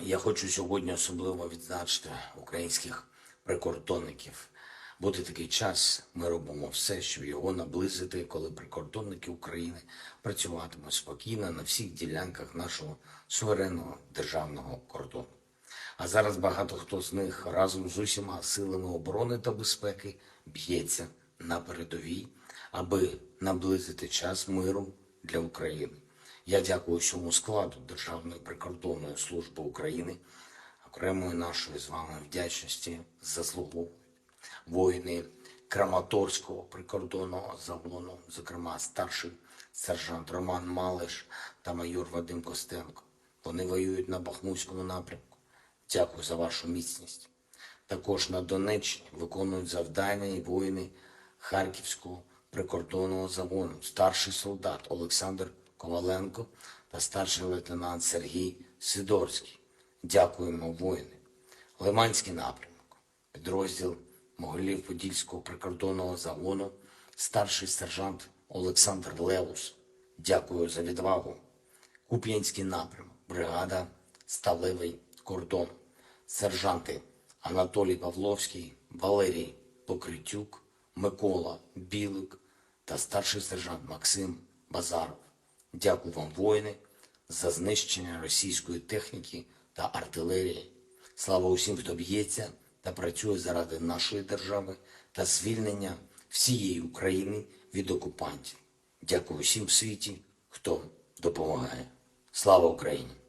Я хочу сьогодні особливо відзначити українських прикордонників. Буде такий час, ми робимо все, щоб його наблизити, коли прикордонники України працюватимуть спокійно на всіх ділянках нашого суверенного державного кордону. А зараз багато хто з них разом з усіма силами оборони та безпеки б'ється на передовій, аби наблизити час миру для України. Я дякую всьому складу Державної прикордонної служби України, окремої нашої з вами вдячності заслуговують воїни Краматорського прикордонного загону, зокрема старший сержант Роман Малиш та майор Вадим Костенко. Вони воюють на Бахмутському напрямку. Дякую за вашу міцність. Також на Донеччині виконують завдання і воїни Харківського прикордонного загону, старший солдат Олександр Коваленко та старший лейтенант Сергій Сидорський. Дякуємо, воїни. Лиманський напрямок, підрозділ Могилів-Подільського прикордонного загону, старший сержант Олександр Левус. Дякую за відвагу. Куп'янський напрямок, бригада Сталевий кордон, сержанти Анатолій Павловський, Валерій Покритюк, Микола Білик та старший сержант Максим Базаров. Дякую вам, воїни, за знищення російської техніки та артилерії. Слава усім, хто б'ється та працює заради нашої держави та звільнення всієї України від окупантів. Дякую усім в світі, хто допомагає. Слава Україні!